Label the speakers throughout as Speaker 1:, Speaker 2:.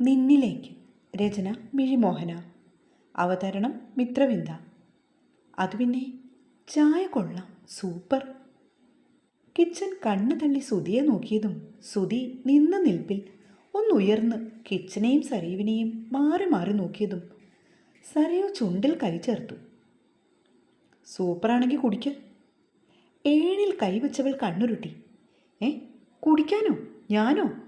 Speaker 1: നിന്നിലേക്ക്. രചന മിഴിമോഹന. അവതരണം മിത്രവിന്ദ. അത് പിന്നെ ചായ കൊള്ളാം സൂപ്പർ. കിച്ചൻ കണ്ണ് തള്ളി സുതിയെ നോക്കിയതും സുതി നിന്ന നിൽപ്പിൽ ഒന്നുയർന്ന് കിച്ചനെയും സരീവിനെയും മാറി മാറി നോക്കിയതും സരയു ചുണ്ടിൽ കൈ ചേർത്തു. സൂപ്പറാണെങ്കിൽ കുടിക്ക. ഏഴിൽ കൈവച്ചവൾ കണ്ണുരുട്ടി. ഏ കുടിക്കാനോ? ഞാനോ?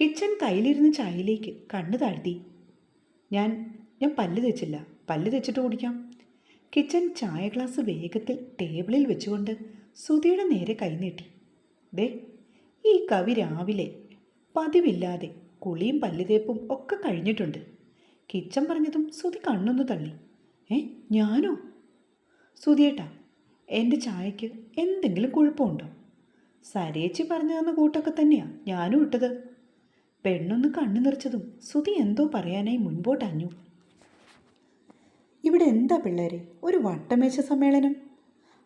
Speaker 1: കിച്ചൻ കയ്യിലിരുന്ന് ചായയിലേക്ക് കണ്ണു താഴ്ത്തി. ഞാൻ ഞാൻ പല്ല് തെച്ചില്ല. പല്ല് തെച്ചിട്ട് കുടിക്കാം കിച്ചൻ ചായ ഗ്ലാസ് വേഗത്തിൽ ടേബിളിൽ വെച്ചുകൊണ്ട് സുധിയുടെ നേരെ കൈനീട്ടി ദേ ഈ കവി രാവിലെ പതിവില്ലാതെ കുളിയും പല്ലുതേപ്പും ഒക്കെ കഴിഞ്ഞിട്ടുണ്ട്. കിച്ചൻ പറഞ്ഞതും സുധി കണ്ണൊന്ന് തള്ളി. ഏ ഞാനോ? സുധിയേട്ടാ എന്റെ ചായക്ക് എന്തെങ്കിലും കുഴപ്പമുണ്ടോ? സരേച്ചി പറഞ്ഞു തന്ന കൂട്ടൊക്കെ തന്നെയാ. ഞാനും ഇട്ടത്. പെണ്ണൊന്ന് കണ്ണു നിറച്ചതും സുതി എന്തോ പറയാനായി മുൻപോട്ടഞ്ഞു ഇവിടെ എന്താ പിള്ളേരെ? ഒരു വട്ടമേശ സമ്മേളനം?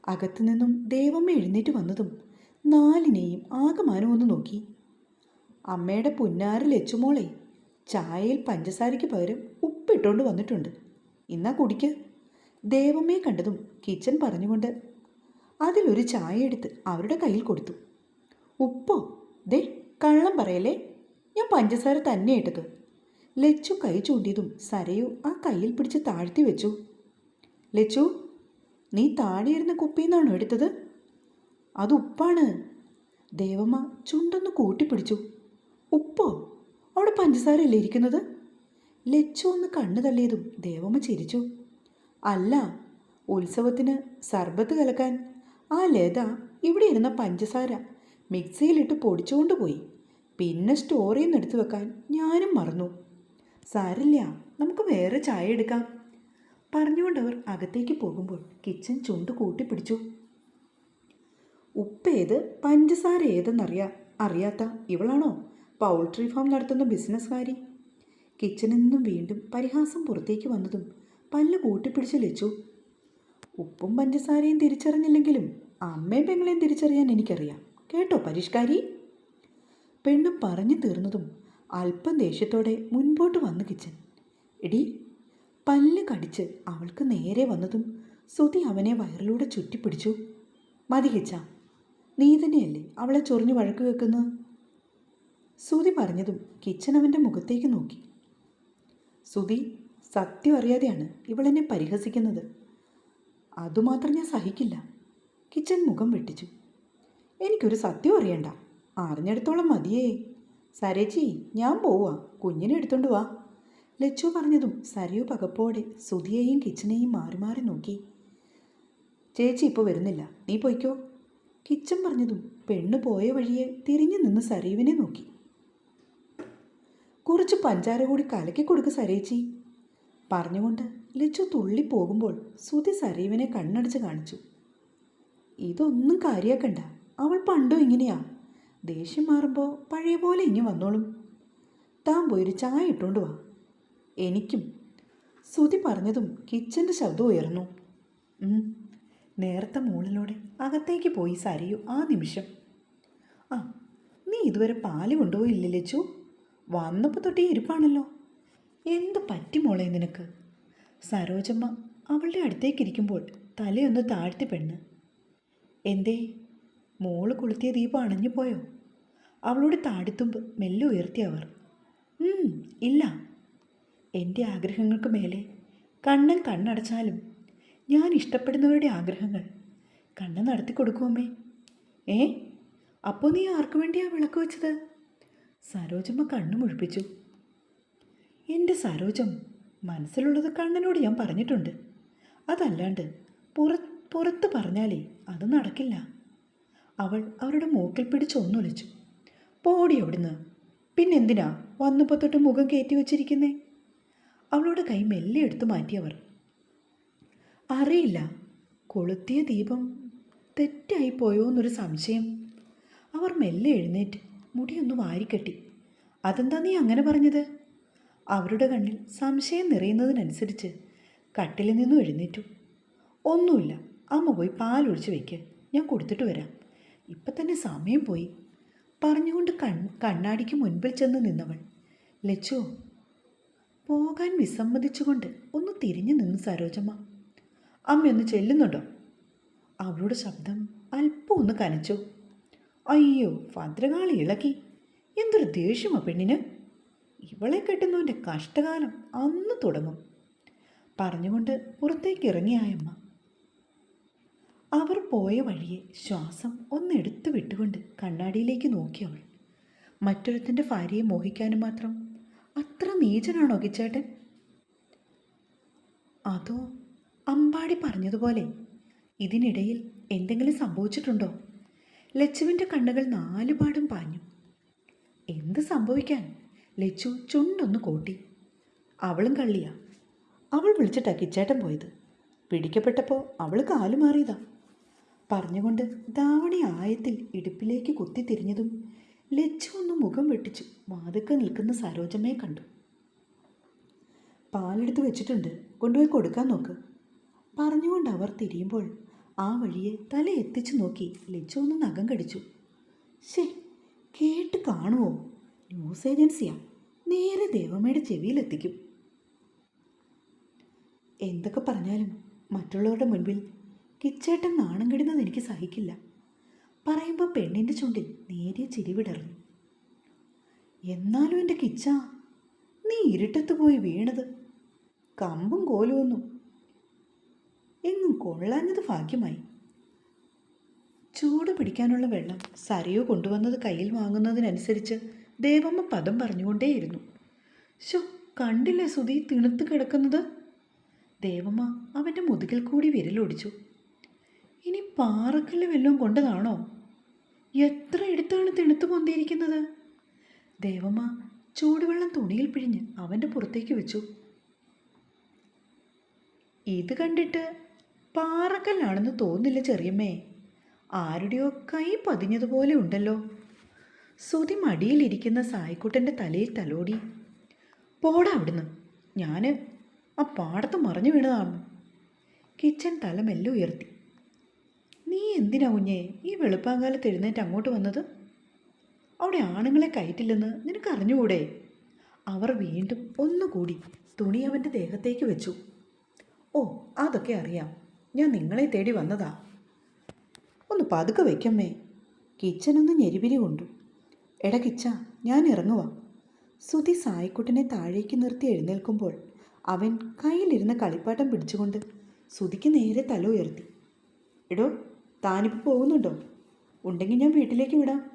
Speaker 1: അകത്തു നിന്നും ദേവമ്മ എഴുന്നേറ്റ് വന്നതും നാലിനെയും ആകമാനം ഒന്ന് നോക്കി. അമ്മയുടെ പുന്നാറ് ലച്ചുമോളെ ചായയിൽ പഞ്ചസാരയ്ക്ക് പകരം ഉപ്പിട്ടുകൊണ്ട് വന്നിട്ടുണ്ട്. ഇന്നാ കുടിക്ക്. ദേവമ്മയെ കണ്ടതും കിച്ചൻ പറഞ്ഞുകൊണ്ട് അതിലൊരു ചായ എടുത്ത് അവരുടെ കയ്യിൽ കൊടുത്തു. ഉപ്പോ? ദേ കള്ളം പറയല്ലേ? ഞാൻ പഞ്ചസാര തന്നെ ഇട്ടത്. ലച്ചു കൈ ചൂണ്ടിയതും സരയു ആ കയ്യിൽ പിടിച്ച് താഴ്ത്തി വെച്ചു. ലച്ചു നീ താഴെയിരുന്ന കുപ്പിയിൽ നിന്നാണോ എടുത്തത്? അത് ഉപ്പാണ്. ദേവമ്മ ചുണ്ടൊന്ന് കൂട്ടിപ്പിടിച്ചു. ഉപ്പോ? അവിടെ പഞ്ചസാരയല്ലേ ഇരിക്കുന്നത്? ലച്ചു ഒന്ന് കണ്ണു തള്ളിയതും ദേവമ്മ ചിരിച്ചു. അല്ല ഉത്സവത്തിന് സർബത്ത് കലക്കാൻ ആ ലത ഇവിടെ ഇരുന്ന പഞ്ചസാര മിക്സിയിലിട്ട് പൊടിച്ചുകൊണ്ട് പോയി. പിന്നെ സ്റ്റോറിയിൽ നിന്ന് എടുത്തു വെക്കാൻ ഞാനും മറന്നു. സാരില്ല നമുക്ക് വേറെ ചായ എടുക്കാം. പറഞ്ഞുകൊണ്ടവർ അകത്തേക്ക് പോകുമ്പോൾ കിച്ചൻ ചുണ്ട് കൂട്ടിപ്പിടിച്ചു ഉപ്പേത് പഞ്ചസാര ഏതെന്നറിയാ അറിയാത്ത ഇവളാണോ? പൗൾട്രി ഫാം നടത്തുന്ന ബിസിനസ്സുകാരി കിച്ചണിൽ നിന്നും വീണ്ടും പരിഹാസം പുറത്തേക്ക് വന്നതും പല്ല് കൂട്ടിപ്പിടിച്ച് ലച്ചു. ഉപ്പും പഞ്ചസാരയും തിരിച്ചറിഞ്ഞില്ലെങ്കിലും അമ്മയും പെങ്ങളെയും തിരിച്ചറിയാൻ എനിക്കറിയാം. കേട്ടോ പരിഷ്കാരി? പെണ്ണ് പറഞ്ഞു തീർന്നതും അല്പം ദേഷ്യത്തോടെ മുൻപോട്ട് വന്നു കിച്ചൻ. എടി പല്ല് കടിച്ച് അവൾക്ക് നേരെ വന്നതും സുതി അവനെ വയറിലൂടെ ചുറ്റിപ്പിടിച്ചു. മതി കിച്ച നീ തന്നെയല്ലേ അവളെ ചൊറിഞ്ഞു വഴക്ക് വെക്കുന്നത് സുതി പറഞ്ഞതും കിച്ചൻ അവന്റെ മുഖത്തേക്ക് നോക്കി. സുതി സത്യം അറിയാതെയാണ് ഇവളെന്നെ പരിഹസിക്കുന്നത്. അതുമാത്രം ഞാൻ സഹിക്കില്ല. കിച്ചൻ മുഖം വെട്ടിച്ചു. എനിക്കൊരു സത്യം അറിയണ്ട. അറിഞ്ഞെടുത്തോളം മതിയേ. സരേച്ചി ഞാൻ പോവാ. കുഞ്ഞിനെ എടുത്തോണ്ട് വാ. ലച്ചു പറഞ്ഞതും സരയു പകപ്പോടെ സുധിയെയും കിച്ചനെയും മാറി മാറി നോക്കി. ചേച്ചി ഇപ്പോൾ വരുന്നില്ല. നീ പോയിക്കോ. കിച്ചൻ പറഞ്ഞതും പെണ്ണ് പോയ വഴിയെ തിരിഞ്ഞു നിന്ന് സരയുവിനെ നോക്കി. കുറച്ച് പഞ്ചാര കൂടി കലക്കി കൊടുക്ക് സരേച്ചി. പറഞ്ഞുകൊണ്ട് ലച്ചു തുള്ളി പോകുമ്പോൾ സുധി സരയുവിനെ കണ്ണടിച്ച് കാണിച്ചു. ഇതൊന്നും കാര്യാക്കണ്ട. അവൾ പണ്ടും ഇങ്ങനെയാ. ദേഷ്യം മാറുമ്പോൾ പഴയ പോലെ ഇനി വന്നോളും. താൻ പോയൊരു ചായ ഇട്ടുകൊണ്ട് വാ. എനിക്കും. സുതി പറഞ്ഞതും കിച്ചന്റെ ശബ്ദം ഉയർന്നു. നേരത്തെ മുകളിലൂടെ അകത്തേക്ക് പോയി സരയു ആ നിമിഷം. ആ നീ ഇതുവരെ പാൽ കൊണ്ടുപോയില്ലേ ലച്ചു? വന്നപ്പോൾ തൊട്ടേ ഇരിപ്പാണല്ലോ. എന്ത് പറ്റി മോളെ നിനക്ക്? സരോജമ്മ അവളുടെ അടുത്തേക്കിരിക്കുമ്പോൾ തലയൊന്ന് താഴ്ത്തി പെണ്ണ്. എന്തേ? മോൾ കൊളുത്തിയ ദീപം അണഞ്ഞു പോയോ? അവളുടെ താടിത്തുമ്പ് മെല്ലെ ഉയർത്തി അവർ. "ഉം, ഇല്ല. എന്റെ ആഗ്രഹങ്ങൾക്ക് മേലെ കണ്ണൻ കണ്ണടച്ചാലും ഞാൻ ഇഷ്ടപ്പെടുന്നവരുടെ ആഗ്രഹങ്ങൾ കണ്ണൻ നടത്തി കൊടുക്കുമേ ഏ? അപ്പോൾ നീ ആർക്കു വേണ്ടിയാ വിളക്ക് വെച്ചത്? സരോജമ്മ കണ്ണു മുഴിപ്പിച്ചു. എന്റെ സരോജം മനസ്സിലുള്ളത് കണ്ണനോട് ഞാൻ പറഞ്ഞിട്ടുണ്ട്. അതല്ലാണ്ട് പുറ പുറത്ത് പറഞ്ഞാലേ അത് നടക്കില്ല. അവൾ അവരുടെ മൂക്കിൽ പിടിച്ചൊന്നൊളിച്ചു പോടി അവിടുന്ന്. പിന്നെന്തിനാ വന്നപ്പോൾ തൊട്ട് മുഖം കയറ്റി വച്ചിരിക്കുന്നേ? അവളുടെ കൈ മെല്ലെ എടുത്തു മാറ്റിയവർ. അറിയില്ല. കൊളുത്തിയ ദീപം. തെറ്റായി പോയോ എന്നൊരു സംശയം. അവർ മെല്ലെ എഴുന്നേറ്റ് മുടിയൊന്ന് വാരിക്കെട്ടി. അതെന്താ നീ അങ്ങനെ പറഞ്ഞത്? അവരുടെ കണ്ണിൽ സംശയം നിറയുന്നതിനനുസരിച്ച് കട്ടിലിൽ നിന്നും എഴുന്നേറ്റു. ഒന്നുമില്ല. അമ്മ പോയി പാലൊഴിച്ച് വയ്ക്ക് ഞാൻ കൊടുത്തിട്ട് വരാം. ഇപ്പം തന്നെ സമയം പോയി. പറഞ്ഞുകൊണ്ട് കൺ കണ്ണാടിക്ക് മുൻപിൽ ചെന്ന് നിന്നവൾ. ലച്ചു പോകാൻ വിസമ്മതിച്ചുകൊണ്ട് ഒന്ന് തിരിഞ്ഞു നിന്ന് സരോജമ്മ. അമ്മയൊന്ന് ചെല്ലുന്നുണ്ടോ? അവളുടെ ശബ്ദം അല്പം ഒന്ന് കനച്ചു. അയ്യോ ഭദ്രകാളി ഇളക്കി എന്തൊരു ദേഷ്യമാ പെണ്ണിന്? ഇവളെ കെട്ടുന്നവന്റെ കഷ്ടകാലം അന്ന് തുടങ്ങും. പറഞ്ഞുകൊണ്ട് പുറത്തേക്ക് ഇറങ്ങിയായമ്മ. അവർ പോയ വഴിയെ ശ്വാസം ഒന്നെടുത്തു വിട്ടുകൊണ്ട് കണ്ണാടിയിലേക്ക് നോക്കി അവൾ. മറ്റൊരുത്തന്റെ ഭാര്യയെ മോഹിക്കാനും മാത്രം. അത്ര നീചനാണോ കിച്ചേട്ടൻ അതോ അമ്പാടി പറഞ്ഞതുപോലെ ഇതിനിടയിൽ എന്തെങ്കിലും സംഭവിച്ചിട്ടുണ്ടോ? ലച്ചുവിന്റെ കണ്ണുകൾ നാലുപാടും പാഞ്ഞു. എന്ത് സംഭവിക്കാൻ? ലച്ചു ചുണ്ടൊന്ന് കൂട്ടി. അവളും കള്ളിയാ. അവൾ വിളിച്ചിട്ടാ കിച്ചേട്ടൻ പോയത്. പിടിക്കപ്പെട്ടപ്പോൾ അവൾ കാലു മാറിയതാ പറഞ്ഞുകൊണ്ട് ദാവണി ആയത്തിൽ ഇടുപ്പിലേക്ക് കുത്തി തിരിഞ്ഞതും ഒന്ന് മുഖം വെട്ടിച്ചു വാതുക്ക നിൽക്കുന്ന സരോജമ്മയെ കണ്ടു. പാലെടുത്ത് വെച്ചിട്ടുണ്ട്. കൊണ്ടുപോയി കൊടുക്കാൻ നോക്ക്. പറഞ്ഞുകൊണ്ട് അവർ തിരിയുമ്പോൾ ആ വഴിയെ തല എത്തിച്ചു നോക്കി ലച്ചു ഒന്ന് നഖം കടിച്ചു. ശേ കേട്ട് കാണുമോ ന്യൂസ് ഏജൻസിയാ. നേരെ ദേവമ്മയുടെ ചെവിയിലെത്തിക്കും. എന്തൊക്കെ പറഞ്ഞാലും മറ്റുള്ളവരുടെ മുൻപിൽ കിച്ചേട്ടൻ നാണം കെടുന്നത് എനിക്ക് സഹിക്കില്ല. പറയുമ്പോൾ പെണ്ണിന്റെ ചുണ്ടിൽ നേരിയ ചിരി വിടർന്നു. എന്നാലും എന്റെ കിച്ച നീ ഇരുട്ടത്ത് പോയി വീണത്. കമ്പും കോലുമൊന്നും എങ്ങും കൊള്ളാഞ്ഞത് ഭാഗ്യമായി. ചൂട് പിടിക്കാനുള്ള വെള്ളം സരയോ കൊണ്ടുവന്നത് കയ്യിൽ വാങ്ങുന്നതിനനുസരിച്ച് ദേവമ്മ പദം പറഞ്ഞുകൊണ്ടേയിരുന്നു. ശോ കണ്ടില്ലേ സുധി തിണുത്ത് കിടക്കുന്നത്? ദേവമ്മ അവന്റെ മുതുകിൽ കൂടി വിരലൊടിച്ചു. ഇനി പാറക്കല്ല് വല്ലതും കൊണ്ടതാണോ? എത്ര എടുത്താണ് തെണുത്തു പൊന്തിയിരിക്കുന്നത്? ദേവമ്മ ചൂടുവെള്ളം തുണിയിൽ പിഴിഞ്ഞ് അവന്റെ പുറത്തേക്ക് വെച്ചു. ഇത് കണ്ടിട്ട് പാറക്കല്ലാണെന്ന് തോന്നില്ല ചെറിയമ്മേ. ആരുടെയോ കൈ പതിഞ്ഞതുപോലെ ഉണ്ടല്ലോ. സുതി മടിയിലിരിക്കുന്ന സായിക്കുട്ടന്റെ തലയിൽ തലോടി. പോടാ അവിടുന്ന്. ഞാൻ ആ പാടത്ത് മറിഞ്ഞു വീണതാണ്. കിച്ചൻ തല ഉയർത്തി. നീ എന്തിനാ കുഞ്ഞേ ഈ വെളുപ്പാങ്കാലത്ത് എഴുന്നേറ്റ് അങ്ങോട്ട് വന്നത്? അവിടെ ആണുങ്ങളെ കയറ്റില്ലെന്ന് നിനക്ക് അറിഞ്ഞുകൂടെ? അവർ വീണ്ടും ഒന്നുകൂടി തുണി അവന്റെ ദേഹത്തേക്ക് വെച്ചു. ഓ അതൊക്കെ അറിയാം. ഞാൻ നിങ്ങളെ തേടി വന്നതാ. ഒന്ന് പതുക്കെ വയ്ക്കമ്മേ കിച്ചനൊന്ന് ഞെരിപിരി കൊണ്ടു. എടാ കിച്ച ഞാൻ ഇറങ്ങുവാ. സുധി സായിക്കുട്ടനെ താഴേക്ക് നിർത്തി എഴുന്നേൽക്കുമ്പോൾ അവൻ കയ്യിലിരുന്ന കളിപ്പാട്ടം പിടിച്ചുകൊണ്ട് സുതിക്ക് നേരെ തല ഉയർത്തി. എടോ താനിപ്പോൾ പോകുന്നുണ്ടോ? ഉണ്ടെങ്കിൽ ഞാൻ വീട്ടിലേക്ക് വിടാം.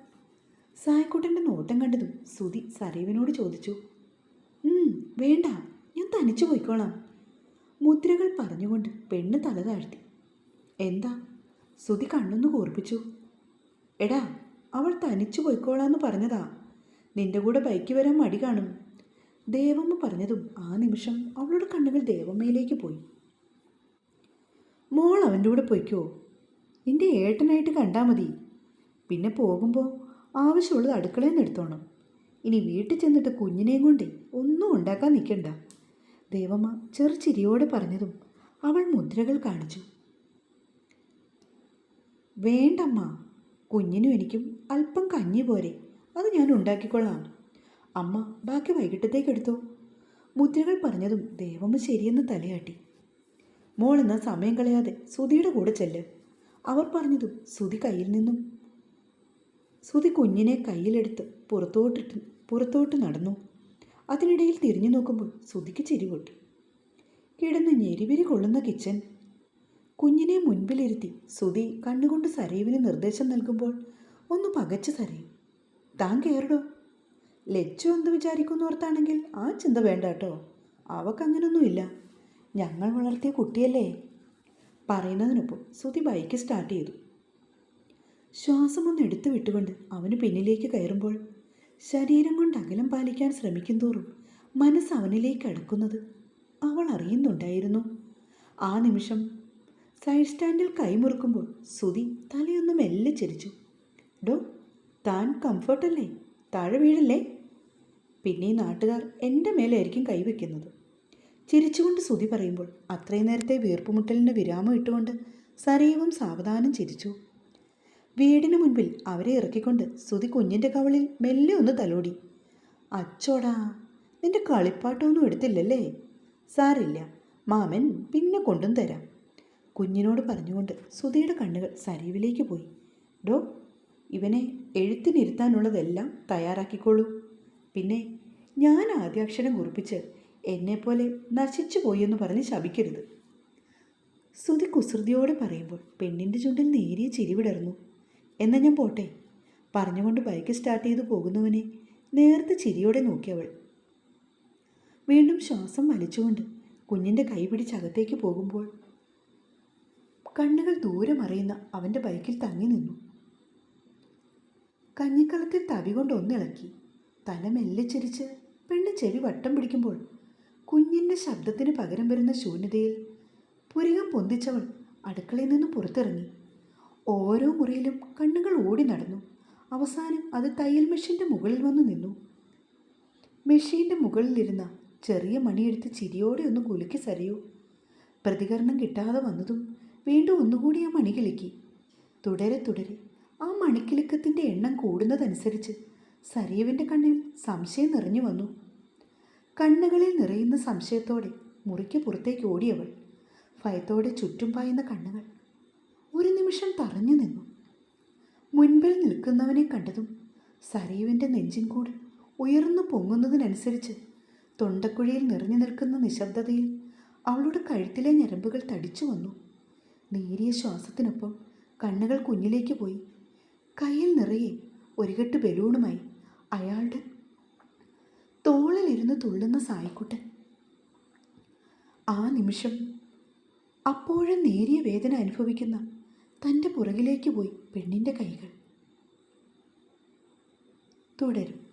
Speaker 1: സായിക്കുട്ടന്റെ നോട്ടം കണ്ടതും സുതി സരീവിനോട് ചോദിച്ചു. "ഉം, വേണ്ട ഞാൻ തനിച്ചു പോയിക്കോളാം. മുദ്രകൾ പറഞ്ഞുകൊണ്ട് പെണ്ണ് തല താഴ്ത്തി. എന്താ? സുതി കണ്ണൊന്ന് കൂർപ്പിച്ചു. എടാ അവൾ തനിച്ചു പോയിക്കോളാന്ന് പറഞ്ഞതാ. നിന്റെ കൂടെ ബൈക്ക് വരാൻ മടി കാണും. ദേവമ്മ പറഞ്ഞതും ആ നിമിഷം അവളുടെ കണ്ണുകൾ ദേവമ്മയിലേക്ക് പോയി. മോൾ അവന്റെ കൂടെ പോയിക്കോ. നിന്റെ ഏട്ടനായിട്ട് കണ്ടാൽ മതി. പിന്നെ പോകുമ്പോൾ ആവശ്യമുള്ളത് അടുക്കളയിൽ നിന്ന് എടുത്തോണം. ഇനി വീട്ടിൽ ചെന്നിട്ട് കുഞ്ഞിനെയും കൊണ്ടേ ഒന്നും ഉണ്ടാക്കാൻ നിൽക്കണ്ട ദേവമ്മ ചെറുചിരിയോടെ പറഞ്ഞതും അവൾ മുദ്രകൾ കാണിച്ചു. വേണ്ടമ്മ കുഞ്ഞിനും എനിക്കും അല്പം കഞ്ഞി പോരെ. അത് ഞാൻ ഉണ്ടാക്കിക്കൊള്ളാം. അമ്മ ബാക്കി വൈകിട്ടത്തേക്ക് എടുത്തോ. മുദ്രകൾ പറഞ്ഞതും ദേവമ്മ ശരിയെന്ന് തലയാട്ടി. മോൾ സമയം കളയാതെ സുധിയുടെ കൂടെ ചെല്ല്. അവർ പറഞ്ഞതും സുതി കയ്യിൽ നിന്നും. സുതി കുഞ്ഞിനെ കയ്യിലെടുത്ത് പുറത്തോട്ടിട്ട് പുറത്തോട്ട് നടന്നു. അതിനിടയിൽ തിരിഞ്ഞു നോക്കുമ്പോൾ സുതിക്ക് ചിരി പൊട്ടി. കിടന്ന് ഞെരിവിരി കൊള്ളുന്ന കിച്ചൻ. കുഞ്ഞിനെ മുൻപിലിരുത്തി സുതി കണ്ണുകൊണ്ട് സരയുവിന് നിർദ്ദേശം നൽകുമ്പോൾ ഒന്ന് പകച്ചു സരയും. താൻ കയറടോ ലച്ചു എന്ത് വിചാരിക്കുന്നോർത്താണെങ്കിൽ ആ ചിന്ത വേണ്ട കേട്ടോ. അവക്കങ്ങനൊന്നുമില്ല. ഞങ്ങൾ വളർത്തിയ കുട്ടിയല്ലേ. പറയുന്നതിനൊപ്പം ശ്രുതി ബൈക്ക് സ്റ്റാർട്ട് ചെയ്തു. ശ്വാസമൊന്ന് എടുത്തു വിട്ടുകൊണ്ട് അവന് പിന്നിലേക്ക് കയറുമ്പോൾ ശരീരം കൊണ്ട് അകലം പാലിക്കാൻ ശ്രമിക്കും തോറും മനസ്സ് അവനിലേക്ക് അടുക്കുന്നത് അവൾ അറിയുന്നുണ്ടായിരുന്നു. ആ നിമിഷം സൈഡ് സ്റ്റാൻഡിൽ കൈമുറുക്കുമ്പോൾ സുതി തലയൊന്ന് മെല്ലെ ചിരിച്ചു. ഡോ താൻ കംഫർട്ടല്ലേ താഴെ വീഴല്ലേ? പിന്നെ ഈ നാട്ടുകാർ എന്റെ മേലായിരിക്കും കൈവയ്ക്കുന്നത്. ചിരിച്ചുകൊണ്ട് സുധി പറയുമ്പോൾ അത്രയും നേരത്തെ വീർപ്പുമുട്ടലിന്റെ വിരാമം ഇട്ടുകൊണ്ട് സരീവും സാവധാനം ചിരിച്ചു. വീടിന് മുൻപിൽ അവരെ ഇറക്കിക്കൊണ്ട് സുധി കുഞ്ഞിന്റെ കവളിൽ മെല്ലെ ഒന്ന് തലോടി. അച്ചോടാ നിന്റെ കളിപ്പാട്ടൊന്നും എടുത്തില്ലല്ലേ? സാരില്ല മാമൻ പിന്നെ കൊണ്ടും തരാം. കുഞ്ഞിനോട് പറഞ്ഞുകൊണ്ട് സുധയുടെ കണ്ണുകൾ സരീവിലേക്ക് പോയി. ഡോ ഇവനെ എഴുത്തിനിരുത്താനുള്ളതെല്ലാം തയ്യാറാക്കിക്കോളൂ. പിന്നെ ഞാൻ ആദ്യാക്ഷരം കുറിപ്പിച്ച് എന്നെപ്പോലെ നശിച്ചു പോയെന്ന് പറഞ്ഞ് ശപിക്കരുത്. സുധി കുസൃതിയോടെ പറയുമ്പോൾ പെണ്ണിന്റെ ചുണ്ടിൽ നേരിയ ചിരിവിടർന്നു എന്നാൽ എന്നാ ഞാൻ പോട്ടെ. പറഞ്ഞുകൊണ്ട് ബൈക്ക് സ്റ്റാർട്ട് ചെയ്ത് പോകുന്നവനെ നേർത്ത് ചിരിയോടെ നോക്കിയവൾ വീണ്ടും ശ്വാസം വലിച്ചുകൊണ്ട് കുഞ്ഞിന്റെ കൈ പിടിച്ചകത്തേക്ക് പോകുമ്പോൾ കണ്ണുകൾ ദൂരെ മറിയുന്ന അവന്റെ ബൈക്കിൽ തങ്ങി നിന്നു. കഞ്ഞിക്കളത്തിൽ തവി കൊണ്ട് ഒന്നിളക്കി തല മെല്ലെ ചിരിച്ച് പെണ്ണ് ചെവി വട്ടം പിടിക്കുമ്പോൾ കുഞ്ഞിന്റെ ശബ്ദത്തിന് പകരം വരുന്ന ശൂന്യതയിൽ പുരികം പൊന്തിച്ചവൾ അടുക്കളയിൽ നിന്ന് പുറത്തിറങ്ങി. ഓരോ മുറിയിലും കണ്ണുകൾ ഓടി നടന്നു. അവസാനം അത് തയ്യൽ മെഷീന്റെ മുകളിൽ വന്ന് നിന്നു. മെഷീന്റെ മുകളിലിരുന്ന ചെറിയ മണിയെടുത്ത് ചിരിയോടെ ഒന്ന് കുലുക്കി സരിയൂ. പ്രതികരണം കിട്ടാതെ വന്നതും വീണ്ടും ഒന്നുകൂടി ആ മണി കിളിക്കി. തുടരെ തുടരെ ആ മണിക്കിലുക്കത്തിന്റെ എണ്ണം കൂടുന്നതനുസരിച്ച് സരിയുവിന്റെ കണ്ണിൽ സംശയം നിറഞ്ഞു വന്നു. കണ്ണുകളിൽ നിറയുന്ന സംശയത്തോടെ മുറിക്ക് പുറത്തേക്ക് ഓടിയവൾ ഭയത്തോടെ ചുറ്റും പായുന്ന കണ്ണുകൾ. ഒരു നിമിഷം തറഞ്ഞു നിന്നു. മുൻപിൽ നിൽക്കുന്നവനെ കണ്ടതും സരീവിന്റെ നെഞ്ചിൻ കൂട് ഉയർന്നു പൊങ്ങുന്നതിനനുസരിച്ച് തൊണ്ടക്കുഴിയിൽ നിറഞ്ഞു നിൽക്കുന്ന നിശബ്ദതയിൽ അവളുടെ കഴുത്തിലെ ഞരമ്പുകൾ തടിച്ചു വന്നു. നേരിയ ശ്വാസത്തിനൊപ്പം കണ്ണുകൾ കുഞ്ഞിലേക്ക് പോയി. കയ്യിൽ നിറയെ ഒരുകെട്ട് ബലൂണുമായി അയാളുടെ തോളിലിരുന്ന് തുള്ളുന്ന സായിക്കുട്ടൻ. ആ നിമിഷം അപ്പോഴും നേരിയ വേദന അനുഭവിക്കുന്ന തന്റെ പുറകിലേക്ക് പോയി പെണ്ണിന്റെ കൈകൾ. തുടരും.